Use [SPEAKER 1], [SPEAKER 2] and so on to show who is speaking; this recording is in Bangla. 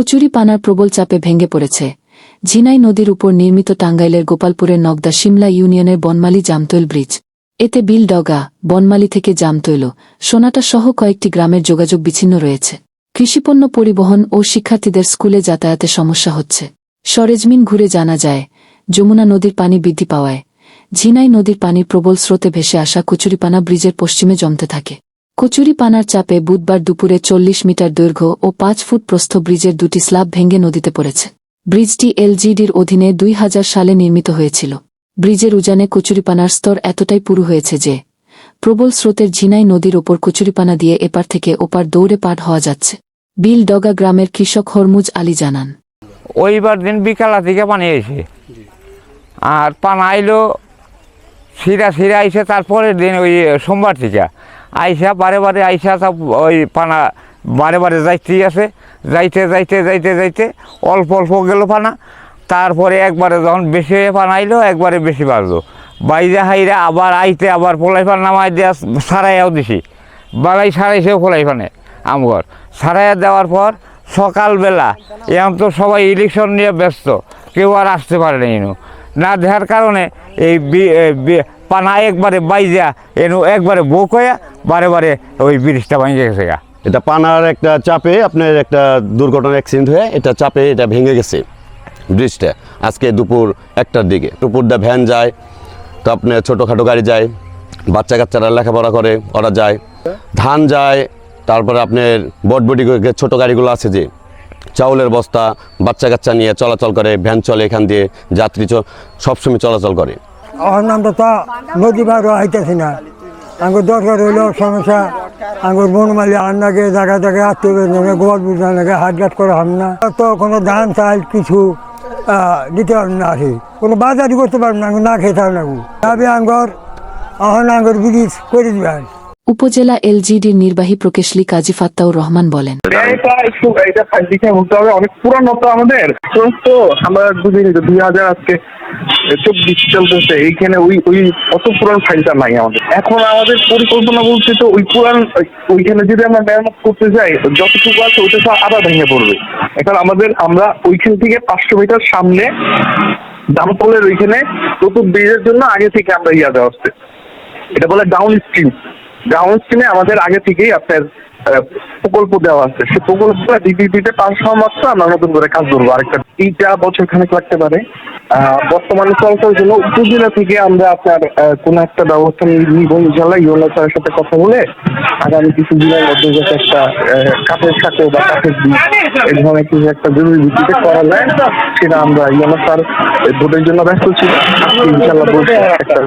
[SPEAKER 1] কচুরি পানার প্রবল চাপে ভেঙে পড়েছে। ঝিনাই নদীর উপর নির্মিত টাঙ্গাইলের গোপালপুরের নগদা সিমলা ইউনিয়নের বনমালী জামতৈল ব্রিজ। এতে বিলডগা বনমালী থেকে জামতৈল, সোনাটা সহ কয়েকটি গ্রামের যোগাযোগ বিচ্ছিন্ন রয়েছে। কৃষিপণ্য পরিবহন ও শিক্ষার্থীদের স্কুলে যাতায়াতে সমস্যা হচ্ছে। সরেজমিন ঘুরে জানা যায়, যমুনা নদীর পানি বৃদ্ধি পাওয়ায়। ঝিনাই নদীর পানির প্রবল স্রোতে ভেসে আসা কচুরিপানা ব্রিজের পশ্চিমে জমতে থাকে। কচুরিপানার চাপে বুধবার দুপুরে চল্লিশ মিটার দৈর্ঘ্য ও পাঁচ ফুট প্রস্থ ব্রিজের দুটি স্ল্যাব ভেঙে নদীতে পড়েছে। ব্রিজটি এলজিডির অধীনে দুই হাজার সালে নির্মিত হয়েছিল। ব্রিজের উজানে কচুরিপানার স্তর এতটাই পুরু হয়েছে যে, প্রবল স্রোতের ঝিনাই নদীর ওপর কচুরিপানা দিয়ে এপার থেকে ওপার দৌড়ে পার হওয়া যাচ্ছে। বিল ডগা গ্রামের কৃষক হরমুজ আলী জানান।
[SPEAKER 2] ওইবার দিন বিকালা থেকে পানি এসে। আর পানা আইলো, সিরা সিরা আইসে তারপরের দিন ওই সোমবার থেকে। আইসা, বারে বারে আইসা সব ওই পানা বারে বারে যাইতেই আছে। যাইতে যাইতে যাইতে যাইতে অল্প অল্প গেল পানা। তারপরে একবারে যখন বেশি পানা আইলো, একবারে বেশি বাড়লো বাইরে হাইরা আবার আইতে, আবার পোলাই পান নামাই দেওয়া সারাইয়াও দিছি। বালাই সারাইছেও পোলাই পানে, আমগর। সারাইয়া দেওয়ার পর সকালবেলা এখন তো সবাই ইলেকশন নিয়ে ব্যস্ত, কেউ আর আসতে পারে না না কারণে এই পানা একবারে বাইজা, এনু একবারে বুক হয়ে বারে বারে ওই ব্রিজটা ভেঙে গেছে
[SPEAKER 3] এটা পানার একটা চাপে আপনার একটা দুর্ঘটনা অ্যাক্সিডেন্ট হয়ে এটা চাপে এটা ভেঙে গেছে ব্রিজটা। আজকে দুপুর একটার দিকে, দুপুরটা ভ্যান যায়, তো আপনার ছোটোখাটো গাড়ি যায় বাচ্চা কাচ্চারা লেখাপড়া করে, ওরা যায়। ধান যায়, তারপরে আপনার বটবটি ছোটো গাড়িগুলো আছে যে, চাউলের বস্তা বাচ্চা কাচ্চা নিয়ে চলাচল করে, ভ্যান চলে এখান দিয়ে, যাত্রী সবসময় চলাচল করে।
[SPEAKER 4] আমার নাম তো নদী বার হাইতেছি না। আঙ্গুর দরকার হইলেও সমস্যা। আঙ্গুর বনমালি আন্নাকে জায়গা জায়গায় আত্মীয় গোয়াল হাট ঘাট করা হাম না। তো কোনো ধান, চাল, কিছু দিতে পারবে না আসি কোনো বাজারই করতে পারবে না না খেতে হবে না তবে আঙ্গুর এখন আঙ্গুর ব্রিজ করে দিবেন।
[SPEAKER 1] উপজেলা এলজিডির নির্বাহী প্রকেশলী কাজী ফাত্তাউর রহমান বলেন।
[SPEAKER 5] এটা একটু, এটা হবে, অনেক পুরানো তো আমাদের। তো আমরা তো, দুই হাজার আজকে চব্বিশ চলতেছে, এইখানে ওই ওই অত পুরান ফাইলটা নাই আমাদের। এখন আমাদের পরিকল্পনা বলছে তো ওই পুরান, ওই- ওইখানে যদি আমরা মেরামত করতে যাই, যতটুকু আছে ওইটা সব আবার ভেঙে পড়বে। এখন আমাদের, আমরা ওইখান থেকে পাঁচশো মিটার সামনে দামতলের ওইখানে নতুন ব্রিজের জন্য আগে থেকে আমরা ইয়া দেওয়া হচ্ছে। এটা বলে ডাউন স্ট্রিম স্ট্রিমে আমাদের আগে থেকেই আপনার প্রকল্প দেওয়া আছে। সে প্রকল্পটা ডিপিপিতে পাস হওয়া মাত্র আমরা নতুন করে কাজ করব আরেকটা তিনটা বছর খানেক লাগতে পারে। বর্তমানে চলাচলের জন্য উপজেলা থেকে আমরা আপনার কোনো একটা ব্যবস্থা নিব ইনশাল্লাহ ইউনো স্যারের সাথে কথা বলে আগামী কিছু দিনের মধ্যে যাতে একটা কাঠের সাথে বা কাঠের বীজ, এই ধরনের কিছু একটা জরুরি ভিত্তিতে করা যায়, সেটা আমরা ইউনো স্যার ভোটের জন্য ব্যস্ত ছিল ইনশাল্লাহ বলছি একটা